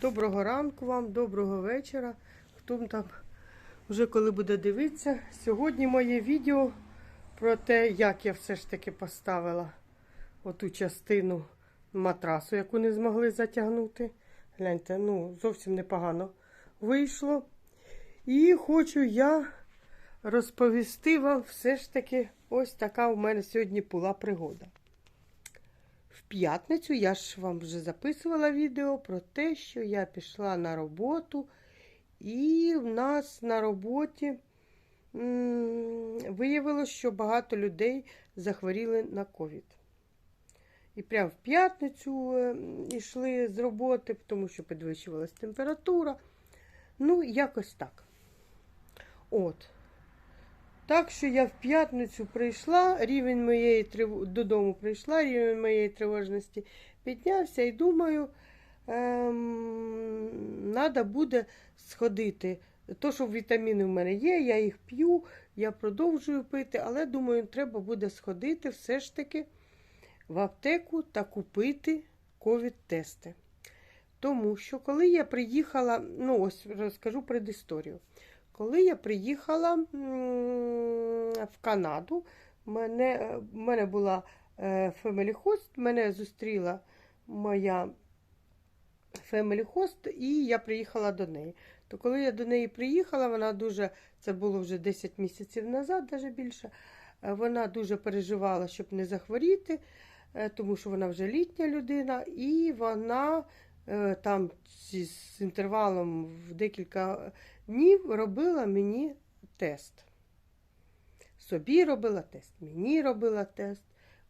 Доброго ранку вам, доброго вечора. Хто там вже коли буде дивитися. Сьогодні моє відео про те, як я все ж таки поставила оту частину матрасу, яку не змогли затягнути. Гляньте, ну, зовсім непогано вийшло. І хочу я розповісти вам все ж таки, ось така у мене сьогодні була пригода. П'ятницю я ж вам вже записувала відео про те, що я пішла на роботу, і в нас на роботі м, виявилось, що багато людей захворіли на ковід. І прямо в п'ятницю е, йшли з роботи, тому що підвищувалась температура. Ну, якось так. От. Так що я в п'ятницю прийшла, рівень моєї трив... додому прийшла, рівень моєї тривожності піднявся і думаю, ем... треба буде сходити. То, що вітаміни в мене є, я їх п'ю, я продовжую пити, але думаю, треба буде сходити все ж таки в аптеку та купити ковід-тести. Тому що, коли я приїхала, ну ось розкажу предісторію. Коли я приїхала м, в Канаду, мене, в мене була е, Family Host, мене зустріла моя Family Host, і я приїхала до неї. То коли я до неї приїхала, вона дуже, це було вже 10 місяців назад, навіть більше, е, вона дуже переживала, щоб не захворіти, е, тому що вона вже літня людина, і вона е, там з інтервалом в декілька днів робила мені тест. Собі робила тест, мені робила тест.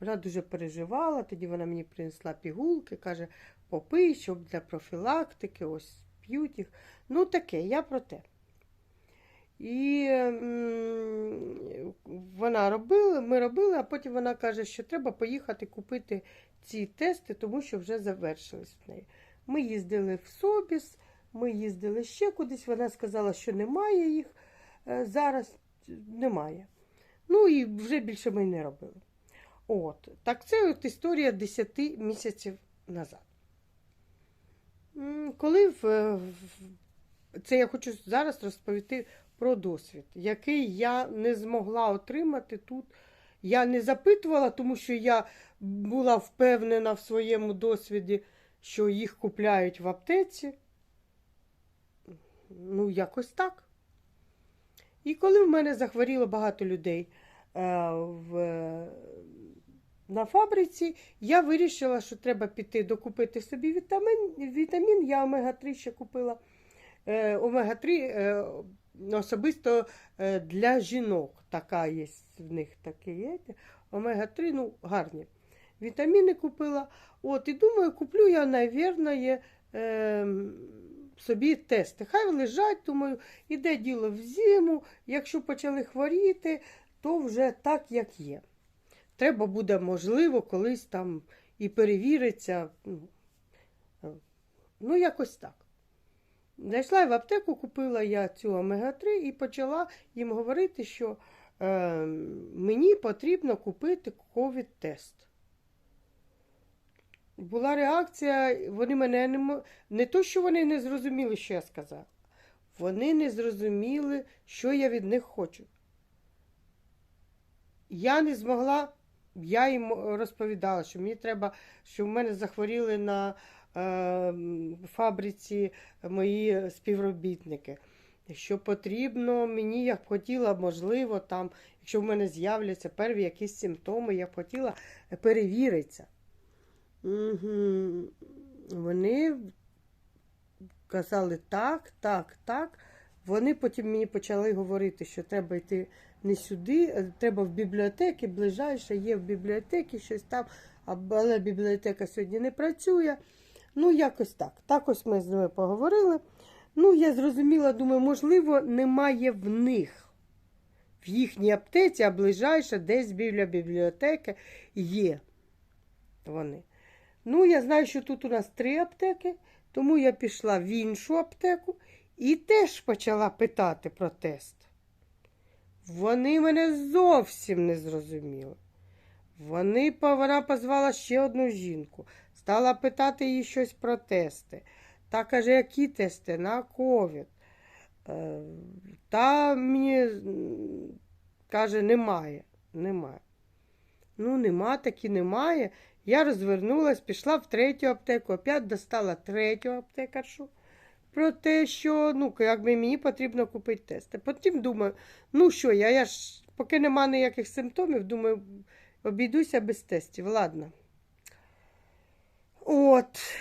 Вона дуже переживала, тоді вона мені принесла пігулки, каже, попий, щоб для профілактики, ось п'ють їх. Ну, таке, я про те. І вона робила, ми робили, а потім вона каже, що треба поїхати купити ці тести, тому що вже завершились в неї. Ми їздили в Собіс, ми їздили ще кудись. Вона сказала, що немає їх. Е, Зараз немає. Ну і вже більше ми не робили. От. Так це от історія 10 місяців назад. Коли в, це я хочу зараз розповісти про досвід, який я не змогла отримати тут. Я не запитувала, тому що я була впевнена в своєму досвіді, що їх купляють в аптеці. Ну, якось так. І коли в мене захворіло багато людей е, в, на фабриці, я вирішила, що треба піти докупити собі вітамін. вітамін. Я омега-3 ще купила. Е, омега-3 е, особисто для жінок. Така є в них такі є. Омега-3, ну, гарні. Вітаміни купила. От, і думаю, куплю я, навірно, е, собі тести. Хай лежать, думаю, іде діло в зиму. Якщо почали хворіти, то вже так, як є. Треба буде, можливо, колись там і перевіриться. Ну, е, Ну, якось так. Зайшла я в аптеку, купила я цю омега-3 і почала їм говорити, що е, мені потрібно купити ковід-тест. Була реакція, вони мене не не то, що вони не зрозуміли, що я сказала. Вони не зрозуміли, що я від них хочу. Я не змогла, я їм розповідала, що мені треба, що в мене захворіли на е, фабриці мої співробітники. Що потрібно мені, я б хотіла, можливо, там, якщо в мене з'являться перві якісь симптоми, я б хотіла перевіритися. Угу. Вони казали так, так, так. Вони потім мені почали говорити, що треба йти не сюди, а треба в бібліотеки, ближайше є в бібліотеки щось там, але бібліотека сьогодні не працює. Ну, якось так. Так ось ми з ними поговорили. Ну, я зрозуміла, думаю, можливо, немає в них. В їхній аптеці, а ближайше десь біля бібліотеки є вони. Ну, я знаю, що тут у нас три аптеки, тому я пішла в іншу аптеку і теж почала питати про тест. Вони мене зовсім не зрозуміли. Вони, вона позвала ще одну жінку, стала питати її щось про тести. Та каже, які тести на ковід. Е, Та мені каже, немає. Немає. Ну, нема, таки немає. Я розвернулась, пішла в третю аптеку, опять достала третю аптекаршу про те, що ну, якби мені потрібно купити тести. Потім думаю, ну що, я, я ж поки нема ніяких симптомів, думаю, обійдуся без тестів. Ладно. От.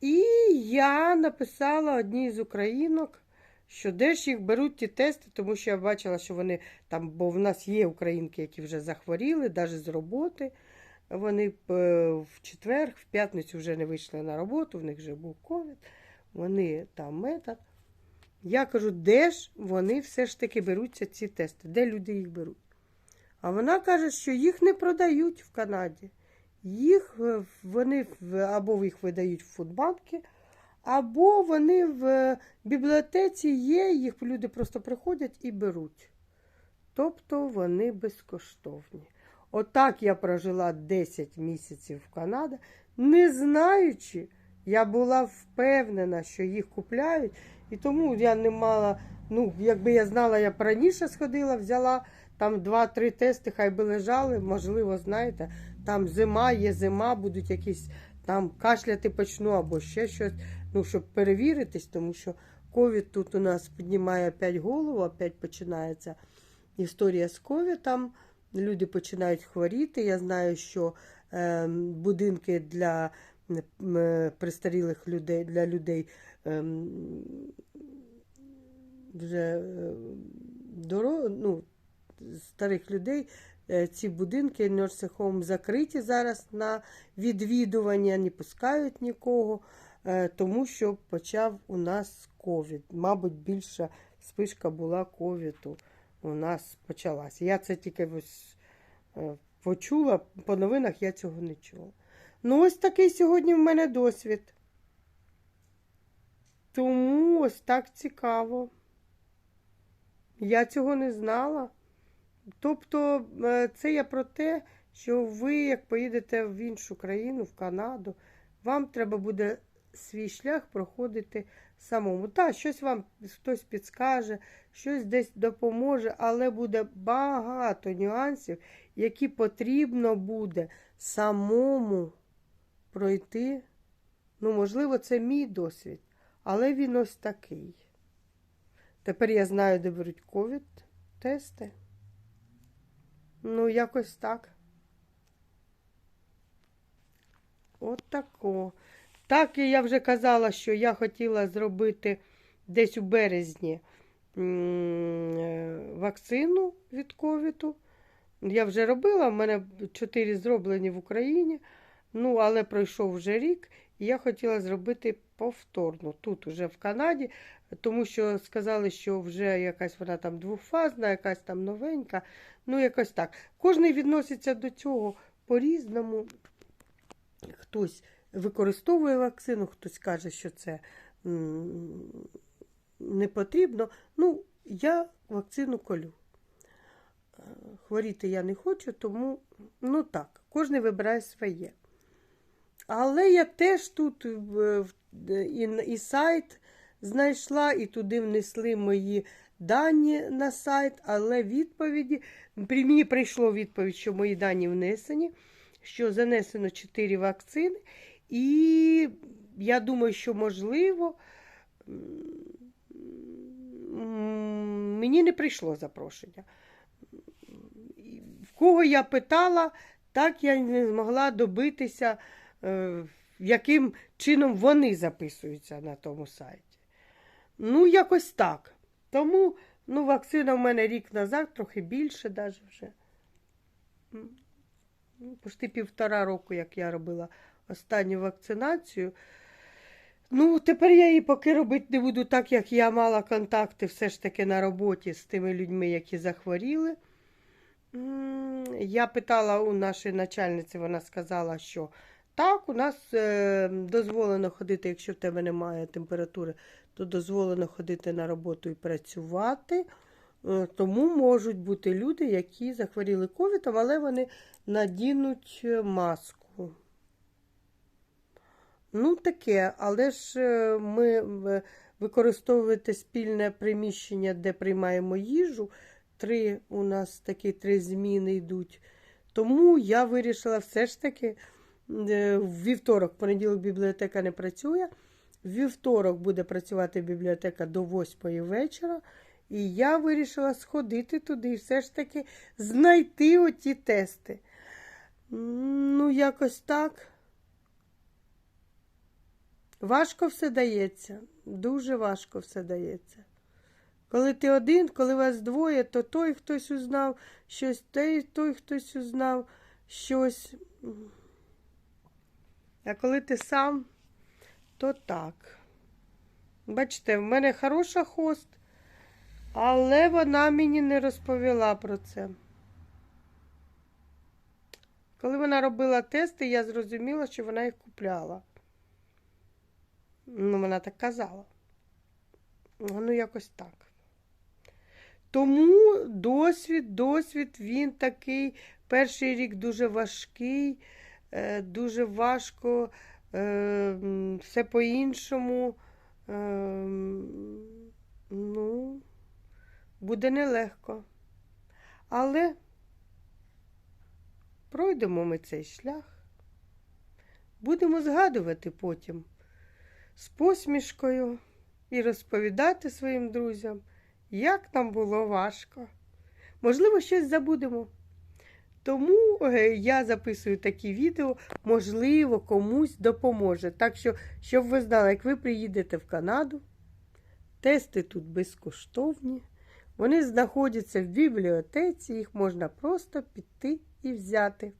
І я написала одній з українок, що де ж їх беруть ті тести, тому що я бачила, що вони там, бо в нас є українки, які вже захворіли, навіть з роботи. Вони е, в четвер, в п'ятницю вже не вийшли на роботу, в них вже був ковід. Вони там метод. Я кажу, де ж вони все ж таки беруться ці тести? Де люди їх беруть? А вона каже, що їх не продають в Канаді. Їх е, вони або їх видають в фудбанки, або вони в бібліотеці є, їх люди просто приходять і беруть. Тобто вони безкоштовні. Отак я прожила 10 місяців в Канаді, не знаючи, я була впевнена, що їх купляють, і тому я не мала. Ну, якби я знала, я б раніше сходила, взяла там 2-3 тести, хай би лежали, можливо, знаєте, там зима, є зима, будуть якісь там кашляти почну або ще щось, ну, щоб перевіритись, тому що ковід тут у нас піднімає опять голову, опять починається історія з ковідом. Люди починають хворіти. Я знаю, що е, будинки для е, престарілих людей, для людей е, вже е, доро, ну, старих людей. е, Ці будинки home закриті зараз на відвідування, не пускають нікого, тому що почав у нас ковід. Мабуть, більша спишка була ковіду у нас почалася. Я це тільки ось е, почула, по новинах я цього не чула. Ну, ось такий сьогодні в мене досвід. Тому ось так цікаво. Я цього не знала. Тобто, е, це я про те, що ви, як поїдете в іншу країну, в Канаду, вам треба буде свій шлях проходити самому. Так, щось вам хтось підскаже, щось десь допоможе, але буде багато нюансів, які потрібно буде самому пройти. Ну, можливо, це мій досвід, але він ось такий. Тепер я знаю, де беруть ковід-тести. Ну, якось так. От тако. Так, і я вже казала, що я хотіла зробити десь у березні е, вакцину від ковіду. Я вже робила, в мене чотири зроблені в Україні. Ну, але пройшов вже рік, і я хотіла зробити повторно тут, уже в Канаді, тому що сказали, що вже якась вона там двофазна, якась там новенька. Ну, якось так. Кожний відноситься до цього по-різному. Хтось використовує вакцину, хтось каже, що це не потрібно. Ну, я вакцину колю. Е, Хворіти я не хочу, тому ну так, кожен вибирає своє. Але я теж тут в- в- і, і сайт знайшла, і туди внесли мої дані на сайт, але відповіді. При мені прийшло відповідь, що мої дані внесені, що занесено 4 вакцини. І я думаю, що можливо. Мені не прийшло запрошення. В кого я питала, так я не змогла добитися, е, яким чином вони записуються на тому сайті. Ну, якось так. Тому ну, вакцина в мене рік назад, трохи більше навіть вже. Ну, Почти півтора року, як я робила останню вакцинацію. Ну, тепер я її поки робити не буду так, як я мала контакти все ж таки на роботі з тими людьми, які захворіли. Я питала у нашої начальниці, вона сказала, що так, у нас е, дозволено ходити, якщо в тебе немає температури, то дозволено ходити на роботу і працювати. Е, Тому можуть бути люди, які захворіли ковідом, але вони надінуть е, маску. Ну, таке, але ж е, ми е, використовувати спільне приміщення, де приймаємо їжу. Три у нас такі три зміни йдуть. Тому я вирішила все ж таки е, в вівторок, понеділок бібліотека не працює. В вівторок буде працювати бібліотека до 8 вечора. І я вирішила сходити туди і все ж таки знайти оті тести. Ну, якось так. Важко все дається, дуже важко все дається. Коли ти один, коли вас двоє, то той хтось узнав щось, той, той хтось узнав щось. А коли ти сам, то так. Бачите, в мене хороша хост, але вона мені не розповіла про це. Коли вона робила тести, я зрозуміла, що вона їх купляла. Ну, вона так казала. Ну, якось так. Тому досвід, досвід, він такий. Перший рік дуже важкий, е, дуже важко, е, все по-іншому. Е, Ну, буде нелегко. Але пройдемо ми цей шлях. Будемо згадувати потім з посмішкою і розповідати своїм друзям, як нам було важко. Можливо, щось забудемо. Тому е, я записую такі відео, можливо, комусь допоможе. Так що, щоб ви знали, як ви приїдете в Канаду, тести тут безкоштовні. Вони знаходяться в бібліотеці, їх можна просто піти і взяти.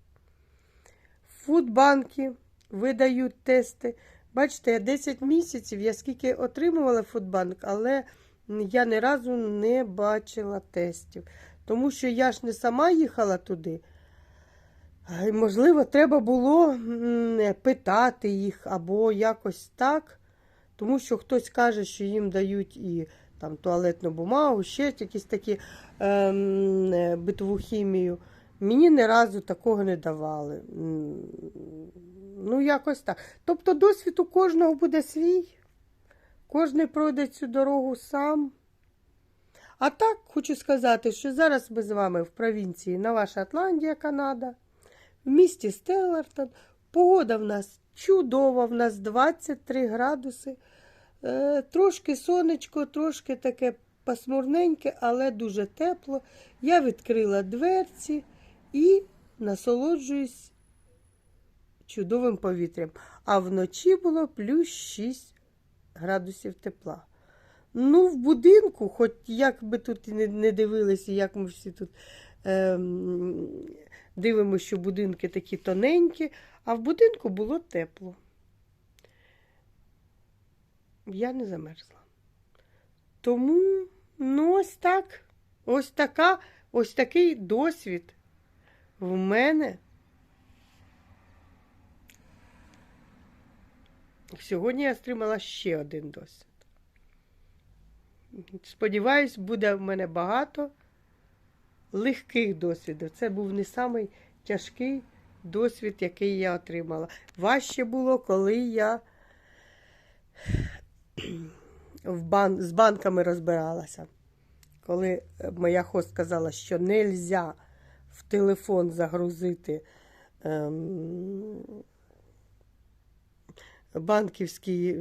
Фудбанки видають тести. Бачите, я 10 місяців, я скільки отримувала фудбанк, але я ні разу не бачила тестів. Тому що я ж не сама їхала туди. І, Можливо, треба було питати їх або якось так. Тому що хтось каже, що їм дають і там, туалетну бумагу, ще якісь такі е, битову хімію. Мені ні разу такого не давали. Ну, якось так. Тобто досвід у кожного буде свій. Кожний пройде цю дорогу сам. А так, хочу сказати, що зараз ми з вами в провінції Нова Шотландія, Канада, в місті Стеллартон. Погода в нас чудова, в нас 23 градуси. Е, трошки сонечко, трошки таке пасмурненьке, але дуже тепло. Я відкрила дверці і насолоджуюсь чудовим повітрям. А вночі було плюс 6 градусів тепла. Ну, в будинку, хоч як би тут і не, дивилися, як ми всі тут ем, дивимося, що будинки такі тоненькі, а в будинку було тепло. Я не замерзла. Тому, ну, ось так. Ось така, ось такий досвід в мене. Сьогодні я отримала ще один досвід. Сподіваюсь, буде в мене багато легких досвідів. Це був не самий тяжкий досвід, який я отримала. Важче було, коли я в бан... з банками розбиралася. Коли моя хост сказала, що не можна в телефон загрузити ем... банківський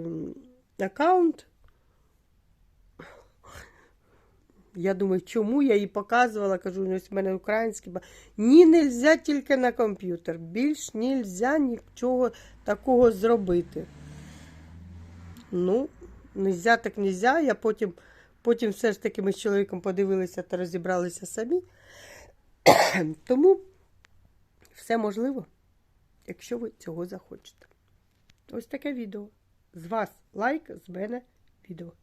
аккаунт. Я думаю, чому я їй показувала, кажу, ось в мене український банк. Ні, не можна тільки на комп'ютер. Більш не можна нічого такого зробити. Ну, нельзя так нельзя. Я потім, потім все ж таки ми з чоловіком подивилися та розібралися самі. Тому все можливо, якщо ви цього захочете. Ось таке відео. З вас лайк, з мене відео.